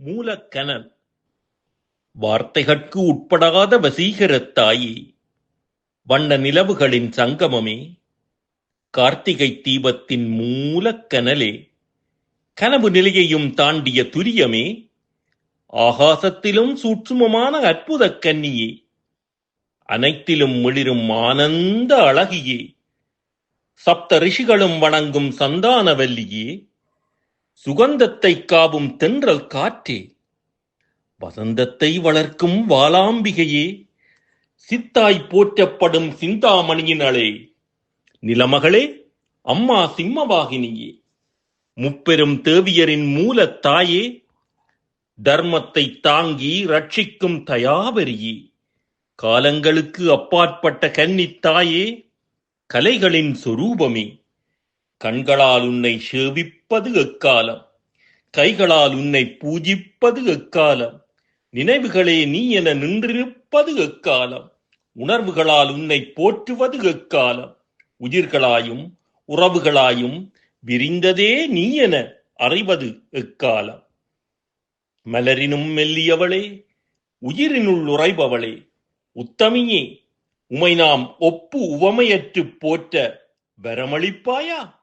மூலக்கனல் வார்த்தைகட்கு உட்படாத வசீகரத் தாயே வண்ண நிலவுகளின் சங்கமமே கார்த்திகை தீபத்தின் மூலக்கனலே கனவு நிலையையும் தாண்டிய துரியமே ஆகாசத்திலும் சூட்சுமமான அற்புதக் கன்னியே அனைத்திலும் மிளிரும் ஆனந்த அழகியே சப்த ரிஷிகளும் வணங்கும் சந்தானவல்லியே சுகந்தத்தை காவும் தென்றல் காற்றே வசந்தத்தை வளர்க்கும் வாலாம்பிகையே சித்தாய் போற்றப்படும் சிந்தாமணியினளே நிலமகளே அம்மா சிம்மவாகினியே முப்பெரும் தேவியரின் மூலத் தாயே தர்மத்தை தாங்கி ரட்சிக்கும் தயாவரியே காலங்களுக்கு அப்பாற்பட்ட கன்னித்தாயே கலைகளின் சொரூபமே. கண்களால் உன்னை சேவிப்பது எக்காலம்? கைகளால் உன்னை பூஜிப்பது எக்காலம்? நினைவுகளே நீ என நின்றிருப்பது எக்காலம்? உணர்வுகளால் உன்னை போற்றுவது எக்காலம்? உயிர்களாயும் உறவுகளாயும் விரிந்ததே நீ என அறிவது எக்காலம்? மலரினும் மெல்லியவளே உயிரினுள் உறைபவளே உத்தமியே உமை நாம் ஒப்பு உவமையற்றுப் போற்ற வரமளிப்பாயா?